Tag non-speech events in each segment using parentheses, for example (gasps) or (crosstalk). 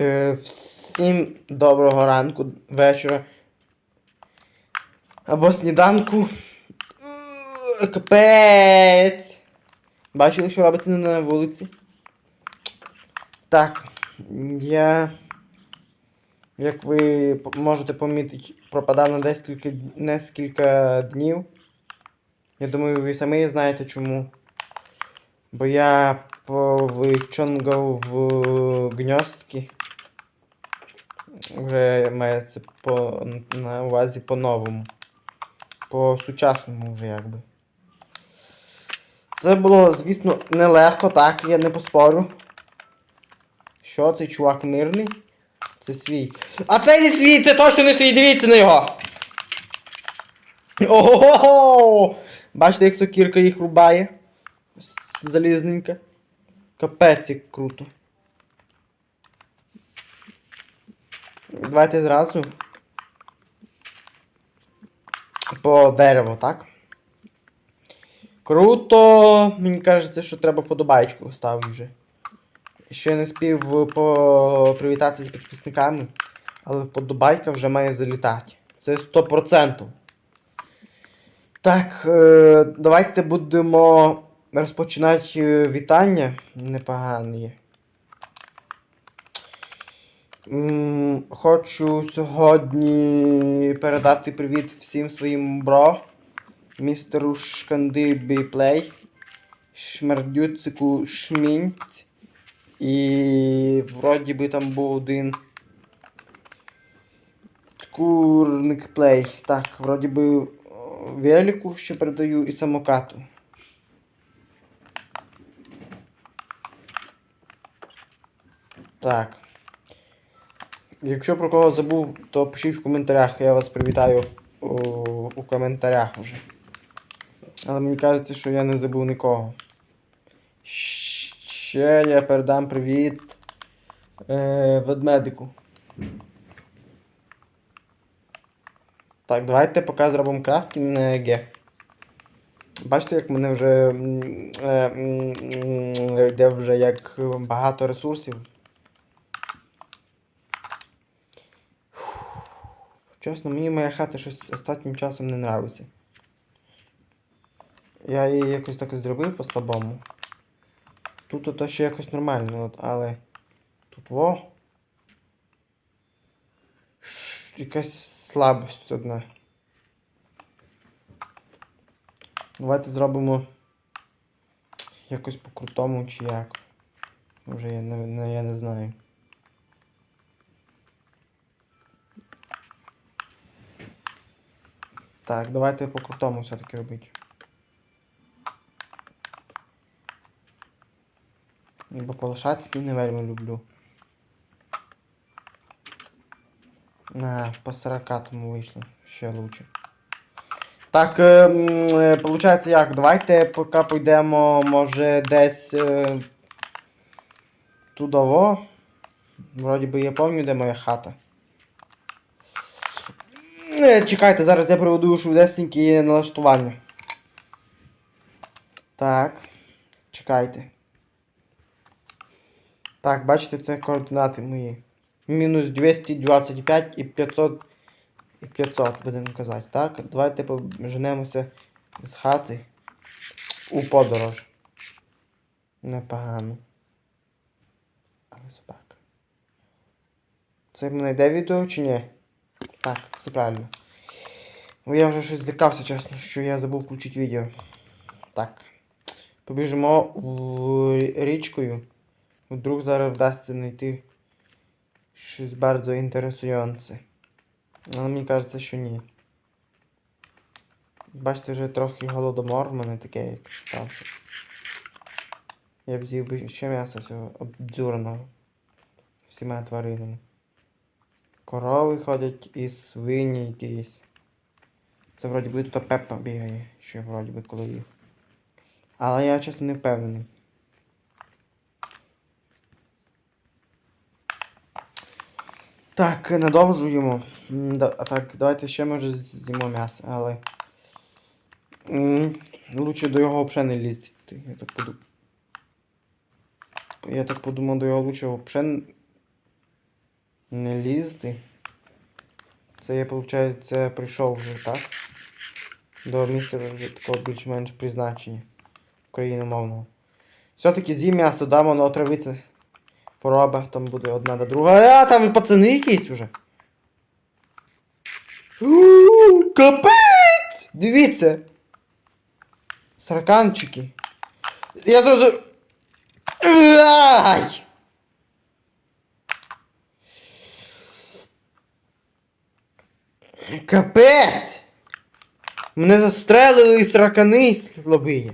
Е, всім доброго ранку, вечора. Або сніданку. Капець. Бачили, що робиться на вулиці? Так. Я. Як ви можете помітити, пропадав на декілька, нескільки днів. Я думаю, ви самі знаєте чому. Бо я повичонгав в гньостки. Вже мається по, на увазі по-новому. По-сучасному вже якби. Це було, звісно, нелегко, так, я не поспорю. Що цей чувак мирний? Це свій. А це не свій, це точно не свій, дивіться на його! Ого! Бачите, як сокірка їх рубає? Залізненька. Капець як круто. Давайте зразу. По дереву, так? Круто! Мені кажеться, що треба вподобайку ставити вже. Ще не спів по... привітатися з підписниками, але вподобайка вже має залітати. Це 100%. Так, е, давайте будемо розпочинати е, вітання. Непогані. М, Хочу сьогодні передати привіт всім своїм бро. Містеру Шкандибі Плей, Шмердюцику Шмінць. І вроді би там був один. Скурник Плей. Так, вроді би о, велику ще передаю і самокату. Так. Якщо про кого забув, то пишіть в коментарях, я вас привітаю у, у коментарях вже. Але мені кажеться, що я не забув нікого. Ще я передам привіт е, ведмедику. Так, давайте поки зробимо крафтінг на Г. Бачите, як мене вже е, м, йде вже як багато ресурсів. Чесно, мені моя хата щось останнім часом не нравиться. Я її якось так зробив по-слабому. Тут то ще якось нормально, от, але тут во. Якась слабость одна. Давайте зробимо якось по-крутому чи як. Вже я не, я не знаю. Так, давайте по-крутому все-таки робити. Бо Полошацький не вельми люблю. На, по 40 тому вийшло. Ще лучше. Так, е, е, получається як? Давайте поки пойдемо, може, десь е, тудово. Вроді би я пам'ятаю, де моя хата. Е, Чекайте, зараз я проведу швидесенькі налаштування. Так. Чекайте. Так, бачите, це координати мої. Мінус 225 і 500. І 500, будемо казати. Так, давайте поженемося з хати у подорож. Непогано. Але собака. Це мене йде відео чи ні? Так, все правильно. Бо я вже щось злякався, чесно, що я забув включити відео. Так. Побіжимо річкою. Вдруг зараз вдасться знайти щось bardzo інтересуюче. Але мені кажеться, що ні. Бачите, вже трохи голодомор в мене таке як стався. Я б з'їв ще м'яса цього обдзюреного. Всіма тваринами. Корови ходять і свині якісь. Це вроді би тут Пеппа бігає, що вроді би коли їх. Але я чесно не впевнений. Так, надовжуємо. А так, давайте ще може з'їмо м'ясо, але. Лучше до його взагалі не лізти. Я так подумав. Я так подумав, до його лучше взагалі Не лізти. Це я, виходить, прийшов вже, так? До місця вже такого більш-менш призначення. Україномовного. Все-таки з'їм м'ясо, да, воно отравиться. Хвороба, там буде одна до друга. А, там і пацани якісь уже. У, Капець! Дивіться. Сарканчики. Я зразу. Ай! Капець! Мене застрелили і сракани слабиє.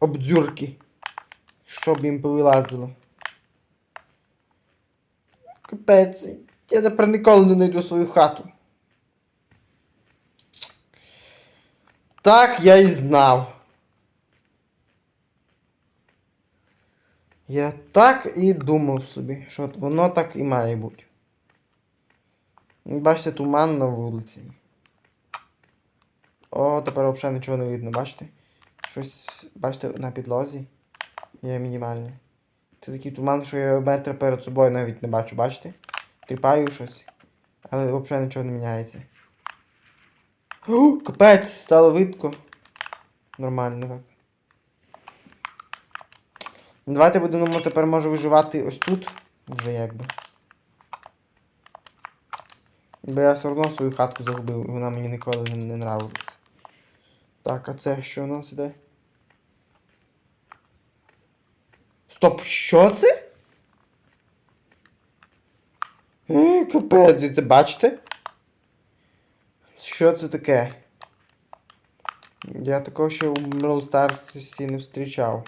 Обдзюрки. Щоб їм повилазило. Капець. Я тепер ніколи не знайду свою хату. Так я і знав. Я так і думав собі, що от воно так і має бути. Бачите, туман на вулиці. О, тепер взагалі нічого не видно, бачите? Щось, бачите, на підлозі є мінімальне. Це такий туман, що я метр перед собою навіть не бачу, бачите? Тріпаю щось. Але взагалі нічого не міняється. О, капець, стало видко. Нормально так. Давайте будемо тепер може виживати ось тут. Вже якби. Бо я все одно свою хатку загубив, вона мені ніколи не, нравилась. Так, а це що у нас іде? Стоп, що це? Е, капець, це бачите? Що це таке? Я такого ще у Brawl Stars не зустрічав.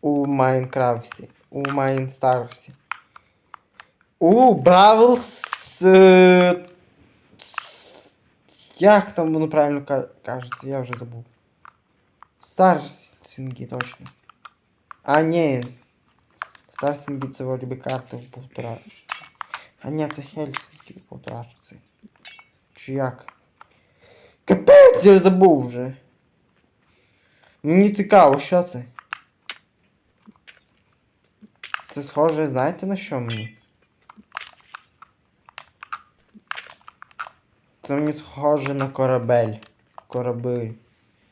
У Майнкрафті. У Майнстарсі. У Бравл Як там воно правильно ка- кажеться, я вже забув. Старсінги, точно. А, ні. Старсінги це вроді би карти в полтора. А ні, це Хельсінки в полторашці. Чи як? Капець, я забув вже. Мені цікаво, що це? Це схоже, знаєте на що мені? Це мені схоже на корабель. Корабель.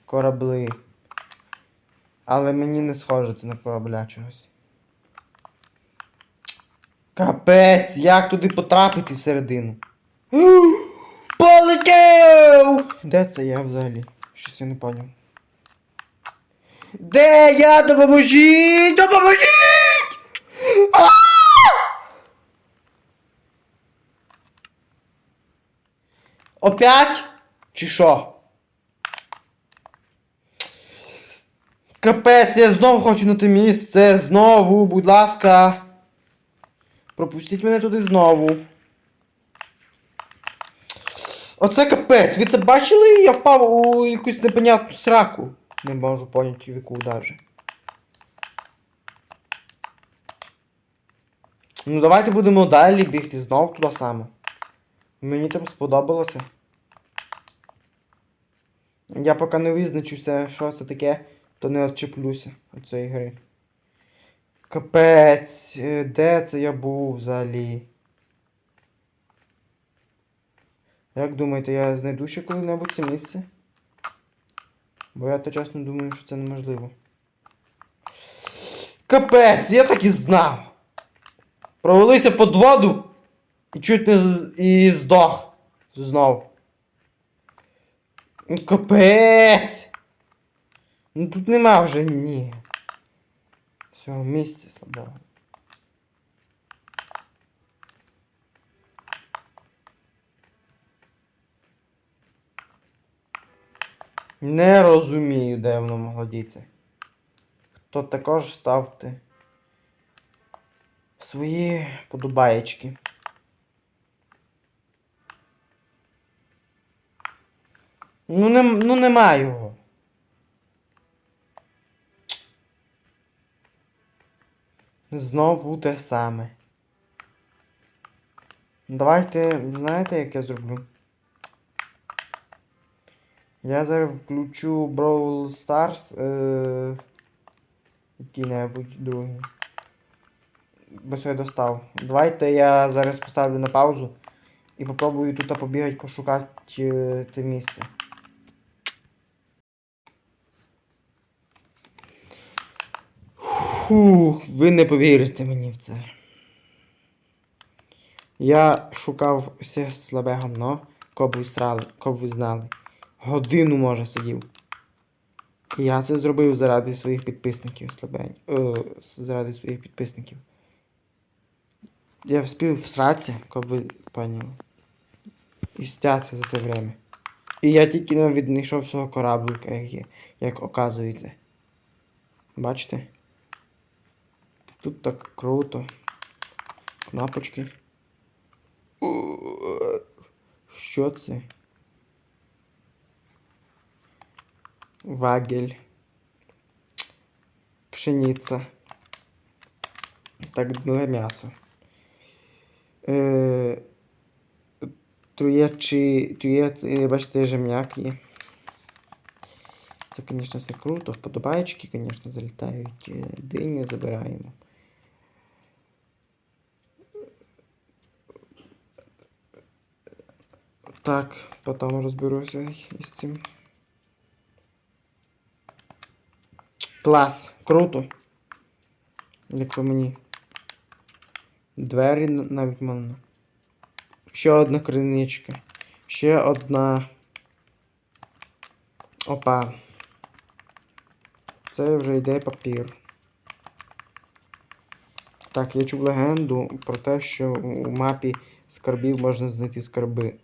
Корабли. Але мені не схоже це на корабля чогось. Капець, як туди потрапити всередину? (gasps) Полетів! Де це я взагалі? Щось я не поняв. Де я? Допоможіть! Допоможіть! А! Опять? Чи що? Капець, я знову хочу на те місце. Знову, будь ласка. Пропустіть мене туди знову. Оце капець. Ви це бачили? Я впав у якусь непонятну сраку. Не можу поняти в яку даже. Ну давайте будемо далі бігти знов туди саме. Мені там сподобалося. Я поки не визначуся, що це таке, то не відчеплюся від цієї гри. Капець, е, де це я був взагалі? Як думаєте, я знайду ще коли-небудь це місце? Бо я то чесно думаю, що це неможливо. Капець, я так і знав! Провалився під воду і чуть не і здох. Знов. Капець! Ну тут нема вже ні. Все, місця слабого. Не розумію, де воно могло діти. Хто також ставте свої подобаєчки. Ну, не, ну нема його. Знову те саме. Давайте, знаєте, як я зроблю? Я зараз включу Brawl Stars. Е... Який-небудь другий. бо я достав. Давайте я зараз поставлю на паузу і попробую тут побігати, пошукати е, те місце. Фух, ви не повірите мені в це. Я шукав все слабе гамно, коб ви срали, коб ви знали. Годину, може, сидів. І я це зробив заради своїх підписників слабень. О, заради своїх підписників. Я вспів всратися, коб ви поняли. І стяться за це время. І я тільки не віднайшов свого кораблика, як, як оказується. Бачите? Тут так круто. Кнопочки. Що це? Вагель. Пшениця. Так для м'яса. Е, труєчі, труєці, бачите, жем'як. Це, звісно, все круто. Вподобайки, звісно, залітають. Е, Диню забираємо. Так, потім розберуся із цим. Клас, круто. Якщо мені. Двері навіть можна. Ще одна криничка. Ще одна. Опа. Це вже йде папір. Так, я чув легенду про те, що у мапі скарбів можна знайти скарби.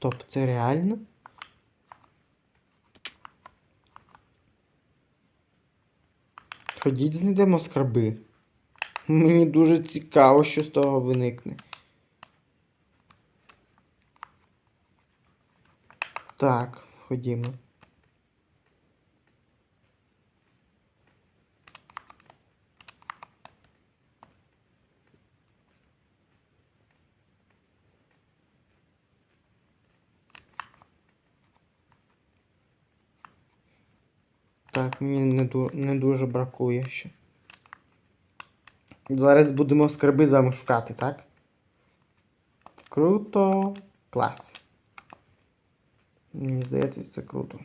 Стоп, це реально? Ходіть знайдемо скарби. Мені дуже цікаво, що з того виникне. Так, ходімо. Так, мені не, ду- не дуже бракує ще. Зараз будемо скарби з вами шукати, так? Круто. Клас. Мені здається, це круто.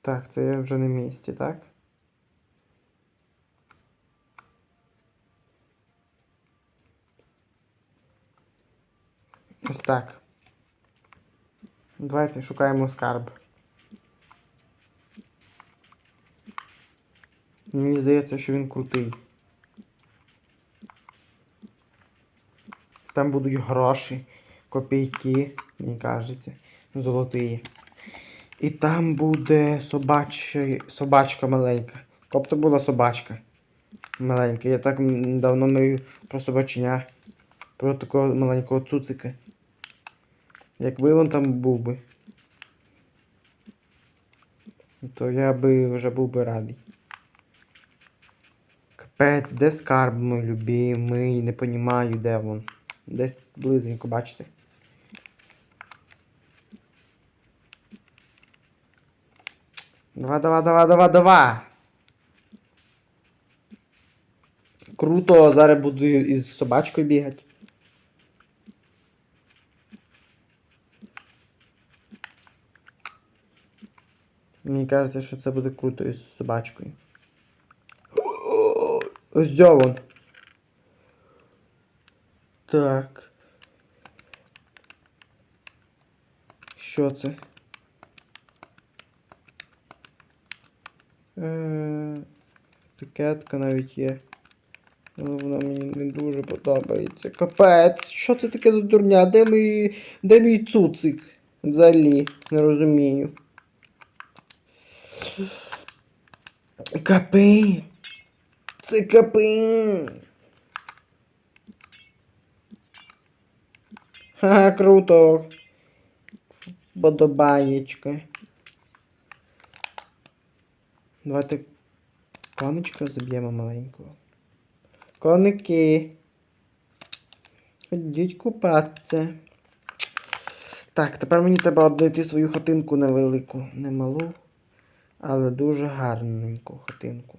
Так, це я вже на місці, так? Ось так. Давайте шукаємо скарб. Мені здається, що він крутий. Там будуть гроші, копійки, мені кажеться, золоті. І там буде собача, собачка маленька. Тобто була собачка маленька. Я так давно мрію про собаченя. Про такого маленького цуцика. Якби він там був би. То я би вже був би радий. Капець, де скарб мій любимий? Не понімаю, де він. Десь близенько, бачите? Давай, давай, давай, давай, давай. Круто, зараз буду із собачкою бігати. Мені кажеться, що це буде круто із собачкою. Ось де він. Так. Що це? Е, Пакетка навіть є. Але вона мені не дуже подобається. Капець, що це таке за дурня? Де мій, де мій цуцик? Взагалі, не розумію. Капець. Це капець. Ха, круто. Подобаєчка. Давайте конечка заб'ємо маленького. Коники. Ходіть купатися. Так, тепер мені треба знайти свою хатинку невелику. Не малу, але дуже гарненьку хатинку.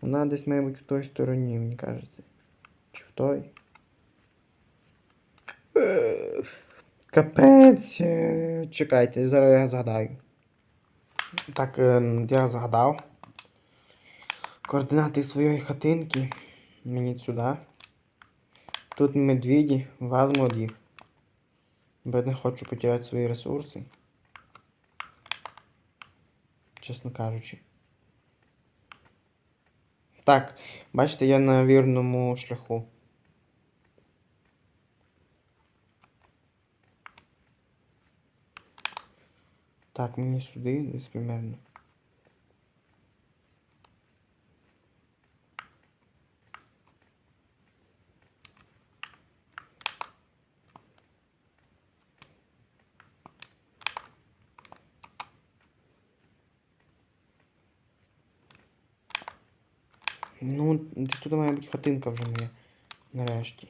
Вона десь, мабуть, в той стороні, мені кажеться. Чи в той? Капець. е, Чекайте, зараз я згадаю. Так, е, я згадав. Координати своєї хатинки. Мені сюди. Тут медведі, валимо від їх. Бо я не хочу потеряти свої ресурси. Чесно кажучи. Так, бачите, я на вірному шляху. Так, мені сюди десь примерно. Ну, бути хатинка вже моя. Нарешті.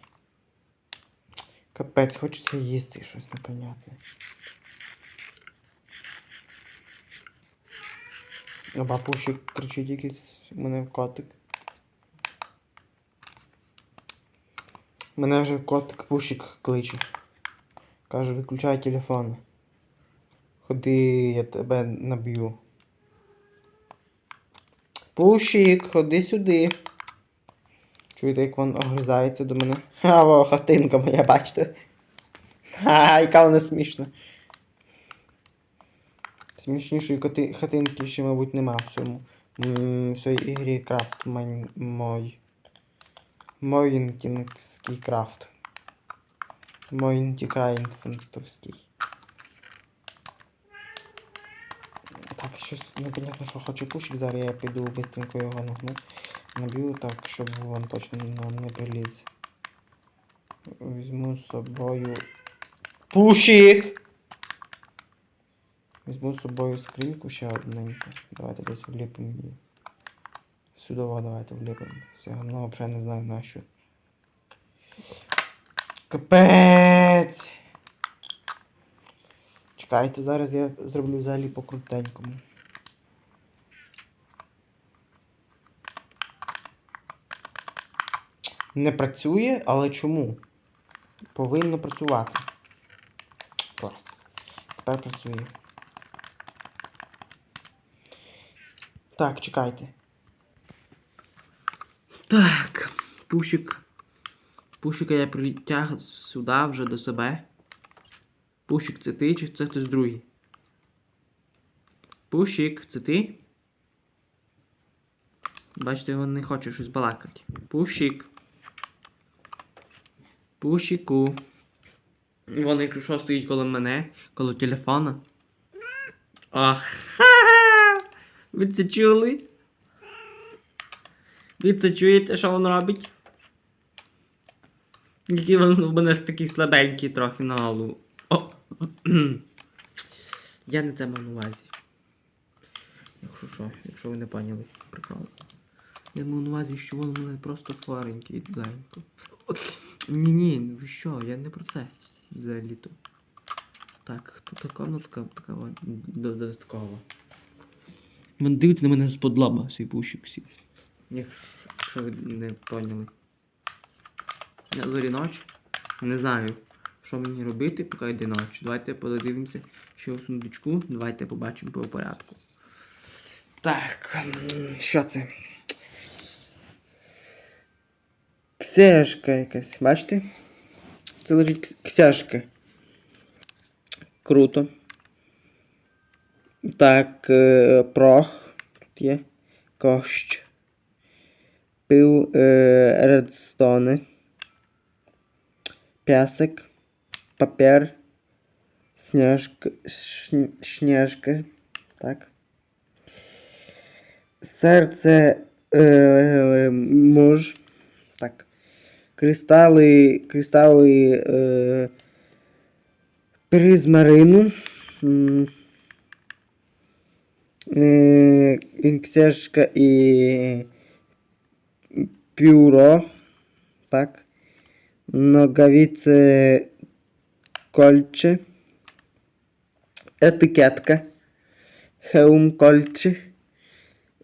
Капець, хочеться їсти щось непонятне. А бабусі кричить якийсь у мене котик. Мене вже котик пушик кличе. Каже, виключай телефон. Ходи, я тебе наб'ю. Пушик, ходи сюди. Чуєте, як він огризається до мене? (laughs) Ха, во, хатинка моя, бачите? Ха, яка вона смішна. Смішнішої коти... хатинки ще, мабуть, нема в цьому. В цій ігрі крафт май... мой. Моїнтінський крафт. Моїнтікрайнфентовський. Так, щось непонятно, що хоче пушик. Зараз я піду быстренько його нагну. Наб'ю так, щоб він точно нам не приліз. Візьму з собою. Пушик! Візьму з собою скриньку ще одненьку. Давайте десь вліпимо її. Сюди о, давайте вліпимо. Все, ну взагалі не знаю на що. Капець! Чекайте, зараз я зроблю взагалі по крутенькому. Не працює, але чому? Повинно працювати. Клас. Тепер працює. Так, чекайте. Так, пушик. Пушика я притяг сюди вже до себе. Пушик, це ти чи це хтось другий? Пушик, це ти? Бачите, він не хоче щось балакати. Пушик. Пушику. Він, якщо що, стоїть коло мене, коло телефона. Ага! Ви це чули? Ви це чуєте, що він робить? Який він у мене такий слабенький трохи на голову. О. (clears throat) Я не це мав на увазі. Якщо що, якщо ви не поняли прикол. Я мав на увазі, що він у мене просто хворенький зеленько. Ні-ні, ви що, я не про це взагалі-то. Так, тут така от, додаткова. Він дивиться на мене з-под лоба, свій пущик сів. Якщо ви не поняли. На зорі ночі. Не знаю, що мені робити, поки йде ночі. Давайте подивимося, що в сундучку. Давайте побачимо по порядку. Так, що це? Ксяшка якась, бачите? Це лежить ксяшка. Круто. Так, е, прох. Тут є. Кощ. Пив е, редстони. Пясик. Папір. Сніжка. Шн- Шняжка. Так. Серце е, муж. Кристали. Кристали е, призмарину. Е, Ксяшка і пюро. Так. Ноговице кольче. Етикетка. Хеум кольче.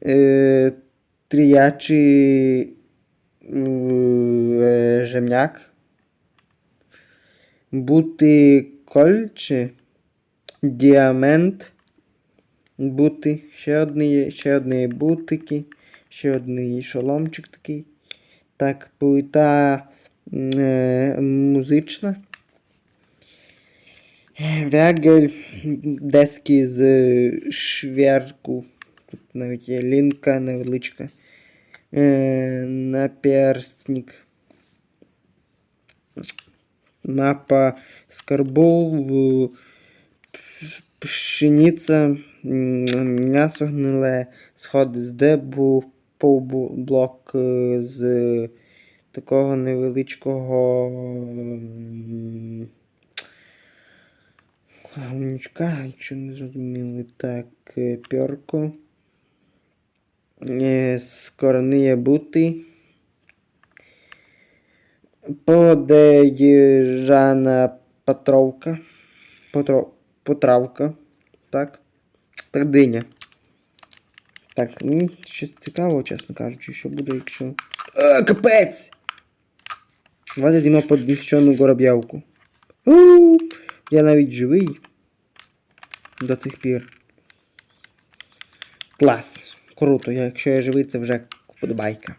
Е, тріячий е, жемняк. Бути кольче. Діамент. Бути. Ще одні, ще одні бутики. Ще одний шоломчик такий. Так, плита е, музична. Вягель, дески з шверку. Тут навіть є лінка невеличка. Е, наперстник. Мапа скарбов, в- пшениця, м'ясо гниле, сходи з дебу, блок з такого невеличкого м, якщо не зрозуміли, так, е, пьорко. Е, Скорoniє бути. Подеїжана патровка. Потро... Потравка. Так. Так, диня. Так, ну, щось цікаво, чесно кажучи, що буде, якщо. А, капець! Давайте з'їмо подвіщену гороб'явку. У, Я навіть живий. До цих пір. Клас. Круто. Якщо я живий, це вже вподобайка.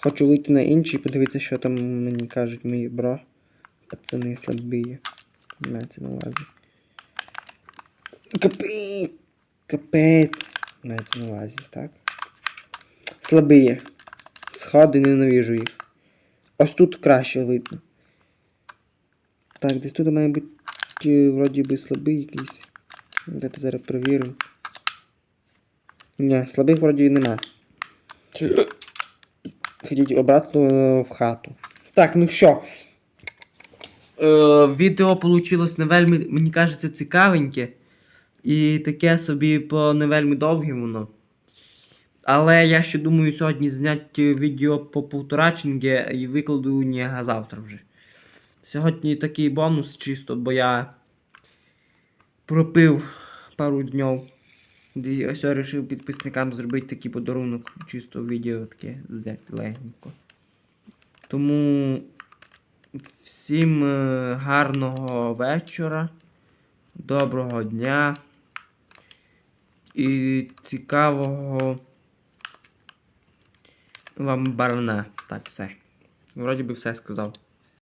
Хочу вийти на інший, подивитися, що там мені кажуть мої бро. Пацани слабі. Мається на увазі. Капець! Капець! Мається на увазі, так? Слабі. Сходи ненавижу їх. Ось тут краще видно. Так, десь тут має бути е, вроді би слабий якийсь. Давайте зараз перевіримо. Ні, слабих вроді нема. Ходіть обратно в хату. Так, ну що. Е, відео вийшло не вельми, мені кажеться, цікавеньке. І таке собі по не вельми довге воно. Але я ще думаю сьогодні зняти відео по полторачинге і викладу не завтра вже. Сьогодні такий бонус чисто, бо я пропив пару днів. Ось я вирішив підписникам зробити такий подарунок, чисто відео таке зняти легенько. Тому всім е, гарного вечора, доброго дня і цікавого вам барна. Так, все. Вроді би все сказав.